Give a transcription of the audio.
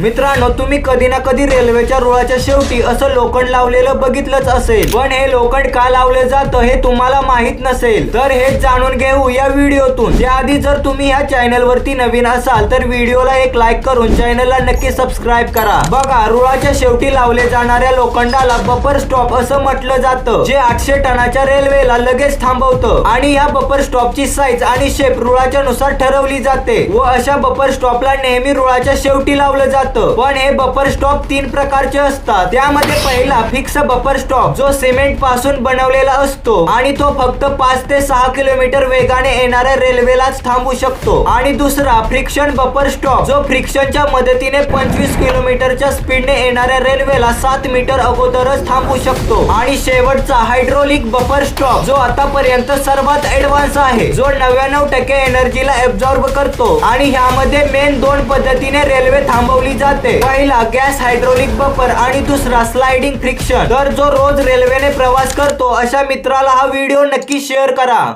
मित्रांनो तुम्ही कधी ना कधी रेल्वेच्या रुळाच्या शेवटी असं लोखंड लावलेलं बघितलंच असेल. पण हे लोखंड का लावले जातं हे तुम्हाला माहीत नसेल. तर हे जाणून घेऊ या व्हिडिओतून. त्याआधी जर तुम्ही ह्या चॅनल वरती नवीन असाल तर व्हिडिओला एक लाईक करून चॅनलला नक्की सबस्क्राईब करा. बघा रुळाच्या शेवटी लावले जाणाऱ्या लोखंडाला बफर स्टॉप असं म्हटलं जातं जे आठशे टनाच्या रेल्वेला लगेच थांबवतं. आणि या बफर स्टॉपची साईज आणि शेप रुळाच्या नुसार ठरवली जाते व अशा बफर स्टॉपला नेहमी रुळाच्या शेवटी लावलं जातं. पण हे बफर स्टॉप तीन प्रकारचे असतात. त्यामध्ये पहिला फिक्स बफर स्टॉप जो सिमेंटपासून बनवलेला असतो आणि तो फक्त पाच ते सहा किलोमीटर वेगाने येणाऱ्या रेल्वेलाच थांबू शकतो. आणि दुसरा फ्रिक्शन बफर स्टॉप जो फ्रिक्शनच्या मदतीने पंचवीस किलोमीटरच्या स्पीडने येणाऱ्या रेल्वेला सात मीटर अगोदरच थांबू शकतो. आणि शेवटचा हायड्रोलिक बफर स्टॉप जो आतापर्यंत सर्वात ऍडव्हान्स आहे जो नव्याण्णव टक्के एनर्जीला एब्झॉर्ब करतो. आणि ह्यामध्ये मेन दोन पद्धतीने रेल्वे थांबवली जाते. पहिला गॅस हायड्रोलिक बफर आणि दुसरा स्लायडिंग फ्रिक्शन. तर जो रोज रेल्वेने प्रवास करतो अशा मित्राला हा व्हिडिओ नक्की शेअर करा.